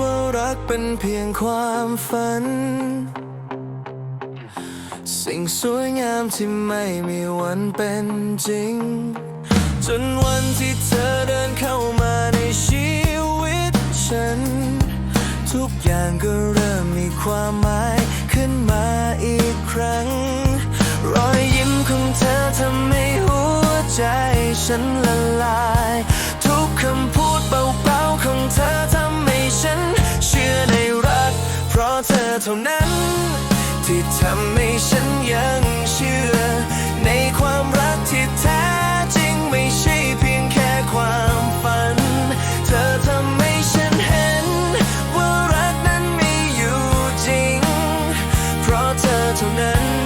ว่ารักเป็นเพียงความฝัน สิ่งสวยงามที่ไม่มีวันเป็นจริง จนวันที่เธอเดินเข้ามาในชีวิตฉัน ทุกอย่างก็เริ่มมีความหมายขึ้นมาอีกครั้ง รอยยิ้มของเธอทำให้หัวใจฉันละลาย ทุกคำพูดเบา ท่านั้น ที่ทำให้ฉันยังเชื่อ ในความรักที่แท้จริงไม่ใช่เพียงแค่ความฝัน เธอทำให้ฉันเห็น ว่ารักนั้นมีอยู่จริง เพราะเธอเท่านั้น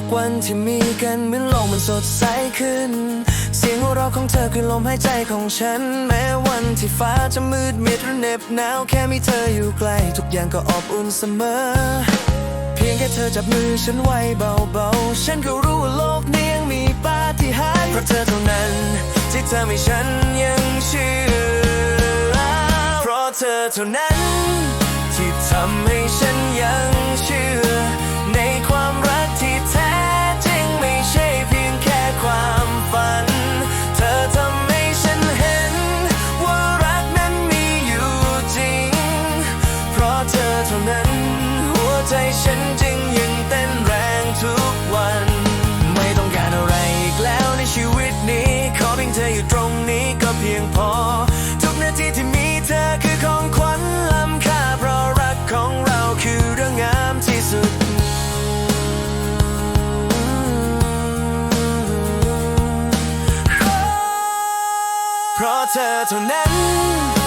ทุกวันที่มีกันเหมือนโลกมันสดใสขึ้น เสียงหัวเราะของเธอคือลมหายใจของฉัน แม้วันที่ฟ้าจะมืดมิดหรือเหน็บหนาวแค่มีเธออยู่ใกล้ทุกอย่างก็อบอุ่นเสมอ เพียงแค่เธอจับมือฉันไว้เบาๆ ฉันก็รู้ว่าโลกนี้ยังมีปาฏิหาริย์เพราะเธอเท่านั้น ที่ทำให้ฉันยังเชื่อเพราะเธอเท่านั้น ที่ทำให้ฉัน อเท่านั้น หัวใจฉันจึงยังเต้นแรงทุกวัน ไม่ต้องการอะไรอีกแล้วในชีวิตนี้ ขอเพียงเธออยู่ตรงนี้ก็เพียงพอ ทุกนาทีที่มีเธอคือของขวัญล้ำค่าเพราะรักของเราคือเรื่องงามที่สุดเพราะเธอเท่านั้น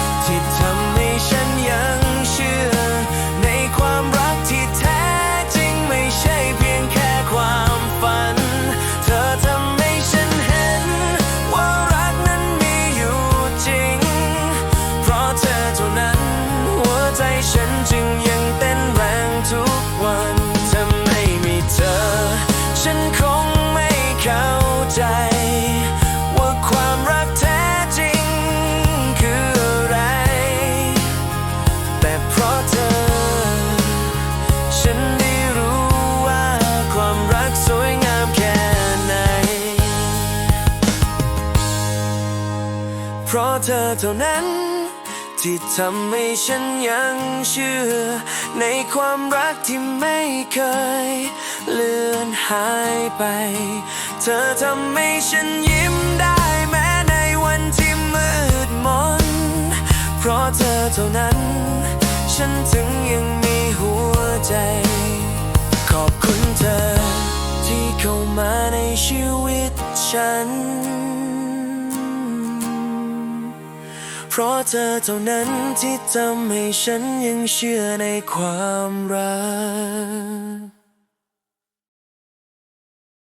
เพราะเธอเท่านั้น ที่ทำให้ฉันยังเชื่อ ในความรักที่ไม่เคย เลือนหายไป เธอทำให้ฉันยิ้มได้แม้ในวันที่มืดมน เพราะเธอเท่านั้น ฉันถึงยังมีหัวใจ ขอบคุณเธอ ที่เข้ามาในชีวิตฉัน เพราะเธอเท่านั้นที่ทำให้ฉันยังเชื่อในความรัก